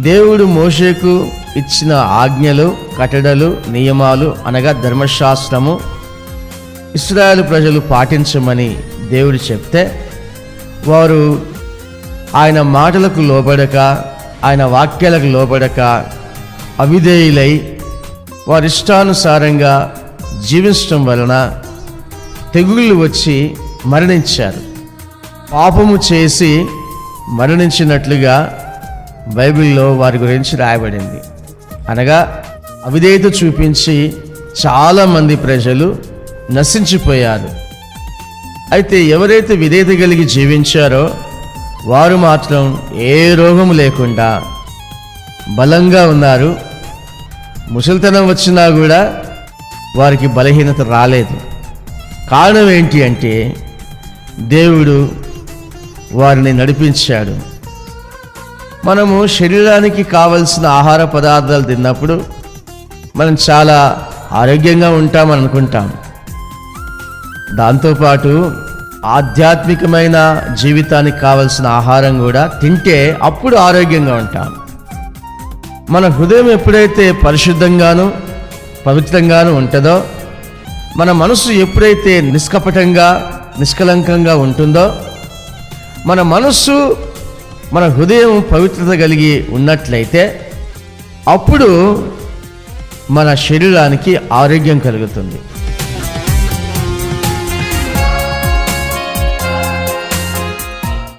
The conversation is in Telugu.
దేవుడు మోషేకు ఇచ్చిన ఆజ్ఞలు కట్టడలు నియమాలు అనగా ధర్మశాస్త్రము. ఇస్రాయల్ ప్రజలు పాటించమని దేవుడు చెప్తే వారు ఆయన మాటలకు లోబడక ఆయన వాక్యాలకు లోబడక అవిధేయులై వారి ఇష్టానుసారంగా జీవించడం వలన తెగుళ్ళు వచ్చి మరణించారు. పాపము చేసి మరణించినట్లుగా బైబిల్లో వారి గురించి రాయబడింది. అనగా అవిధేయత చూపించి చాలామంది ప్రజలు నశించిపోయారు. అయితే ఎవరైతే విధేయత కలిగి జీవించారో వారు మాత్రం ఏ రోగం లేకుండా బలంగా ఉన్నారు. ముసలితనం వచ్చినా కూడా వారికి బలహీనత రాలేదు. కారణం ఏంటి అంటే దేవుడు వారిని నడిపించాడు. మనము శరీరానికి కావలసిన ఆహార పదార్థాలు తిన్నప్పుడు మనం చాలా ఆరోగ్యంగా ఉంటాం అనుకుంటాం. దాంతోపాటు ఆధ్యాత్మికమైన జీవితానికి కావలసిన ఆహారం కూడా తింటే అప్పుడు ఆరోగ్యంగా ఉంటాం. మన హృదయం ఎప్పుడైతే పరిశుద్ధంగాను పవిత్రంగాను ఉంటుందో మన మనసు ఎప్పుడైతే నిష్కపటంగా నిష్కలంకంగా ఉంటుందో మన మనస్సు మన హృదయం పవిత్రత కలిగి ఉన్నట్లయితే అప్పుడు మన శరీరానికి ఆరోగ్యం కలుగుతుంది.